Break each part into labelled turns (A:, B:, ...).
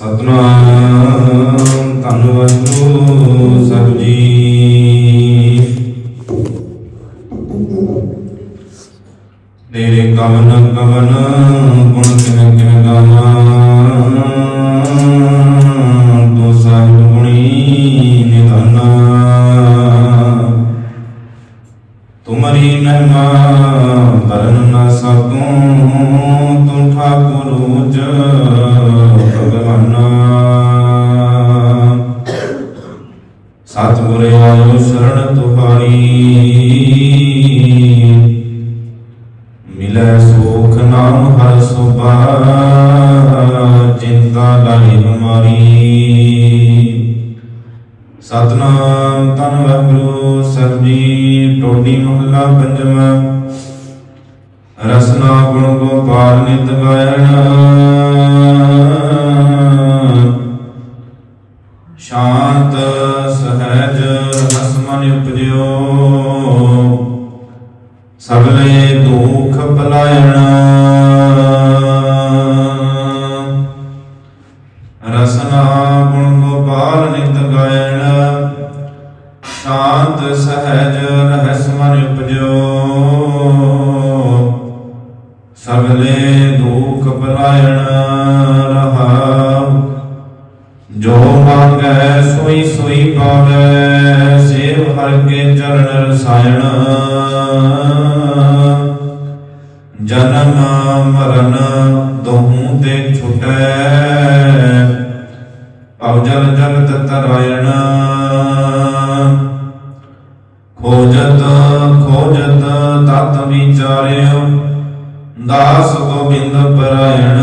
A: ਸਤਨਾਮ ਧੰਨ ਵਾਹਿਗੁਰੂ ਸਾਹਿਬ ਜੀ ਤੇਰੇ ਕਵਨ ਕਵਨ ਗੁਣ ਕਿਵੇਂ ਸਤਿਗੁਰ ਆਇਓ ਸ਼ਰਨ ਤੁਹਾਰੀ ਮਿਲੈ ਸੁਖ ਨਾਮ ਹਰ ਸੁਭਾ ਚਿੰਤਾ ਲਾਈ ਹਮਾਰੀ। ਸਤਨਾਮ ਤਨ ਵਾਹਿਗੁਰੂ ਸਾਹਿਬ ਜੀ, ਟੋਡੀ ਮਹਲਾ ਪੰਜਵਾਂ। ਰਸਨਾ ਗੁਣ ਗੋਪਾਲ ਨਿਤ ਗਾਇਣ ਰਸ ਮਨ ਉਪਜਿਓ ਸਗਲੇ ਦੁਖ ਪਲਾਇਣ। ਰਸਨਾ ਗੁਣ ਗੋਪਾਲ ਨਿਤ ਗਾਇਣ। ਸ਼ਾਂਤ ਸਹਿਜ ਰਹਿਸ ਮਨ ਉਪਜਿਓ। ਸਗਲੇ ਜੋ ਮੰਗੈ ਸੋਈ ਸੋਈ ਪਾਵੈ, ਸੇਵ ਹਰ ਕੇ ਚਰਨ ਰਸਾਇਣ। ਜਨਮ ਮਰਨ, ਦੋਹੂ ਤੇ ਛੁਟੈ। ਭਵ ਜਲ ਜਗਤ ਤਰਾਇਣ। ਖੋਜਤ ਖੋਜਤ ਤਤ ਵਿਚਾਰਿਓ, ਦਾਸ ਗੋਬਿੰਦ ਪਰਾਇਣ।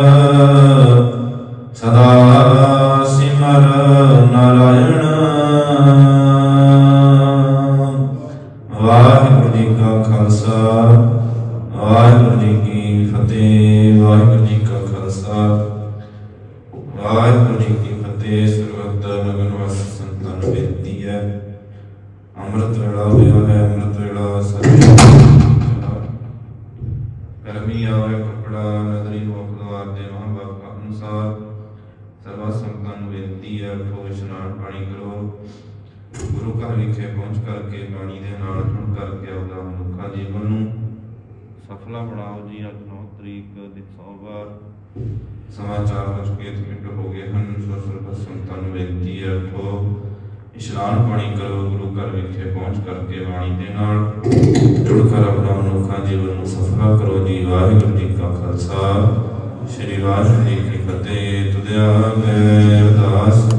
A: ਵਾਹਿਗੁਰੂ ਜੀ ਕੀ ਫਤਿਹ, ਵਾਹਿਗੁਰੂ ਜੀ ਕਾ ਖਾਲਸਾ, ਵਾਹਿਗੁਰੂ ਜੀ ਕੀ ਫਤਿਹ ਸਰਬੱਤ ਨਗਨ ਵਾਸ ਸੰਤਾਂ ਨੂੰ ਬੇਨਤੀ ਹੈ। ਅੰਮ੍ਰਿਤ ਵੇਲਾ ਹੋਇਆ ਹੈ, ਅੰਮ੍ਰਿਤ ਵੇਲਾ ਸਭੇ ਕਰਮੀ ਆਵੇ ਕਪੜਾ ਨਦਰੀ ਲੋਕ ਦੇ ਮਹਾਂਬਾਪ ਅਨੁਸਾਰ ਸਰਵਾ ਸੰਗਤਾਂ ਨੂੰ ਬੇਨਤੀ ਹੈ ਉਠੋ ਇਸ਼ਨਾਨ ਪਾਣੀ ਕਰੋ। ਗੁਰੂ ਘਰ ਵਿਖੇ ਪਹੁੰਚ ਕਰਕੇ ਬਾਣੀ ਦੇ ਨਾਲ ਜੁੜ ਕਰਕੇ ਆਉਂਦਾ ਮਨੁੱਖਾ ਜੀਵਨ ਨੂੰ। ਸਫਲਾ ਬਣਾਓ ਜੀ, ਅੱਜ 9 ਤਰੀਕ ਦੀ ਸੋਮਵਾਰ। ਸਮਾਚਾਰ ਵਿੱਚ ਮਿੰਟ ਹੋ ਗਏ ਹਨ। ਸੋ ਸਰਬਤ ਨੂੰ ਬੇਨਤੀ ਹੈ ਉਠੋ ਇਸ਼ਨਾਨ ਪਾਣੀ ਕਰੋ, ਗੁਰੂ ਘਰ ਵਿਖੇ ਪਹੁੰਚ ਕਰਕੇ ਬਾਣੀ ਦੇ ਨਾਲ। ਜੁੜ ਕਰ ਆਪਣਾ ਮਨੁੱਖਾ ਜੀਵਨ ਨੂੰ ਸਫਲਾ ਕਰੋ ਜੀ। ਵਾਹਿਗੁਰੂ ਜੀ ਕਾ ਖਾਲਸਾ। ਸ੍ਰੀ ਵਾਹਿਗੁਰੂ ਜੀ ਕੀ ਫਤਿਹ। ਤੁਧਿਆ ਗਏ ਅਰਦਾਸ।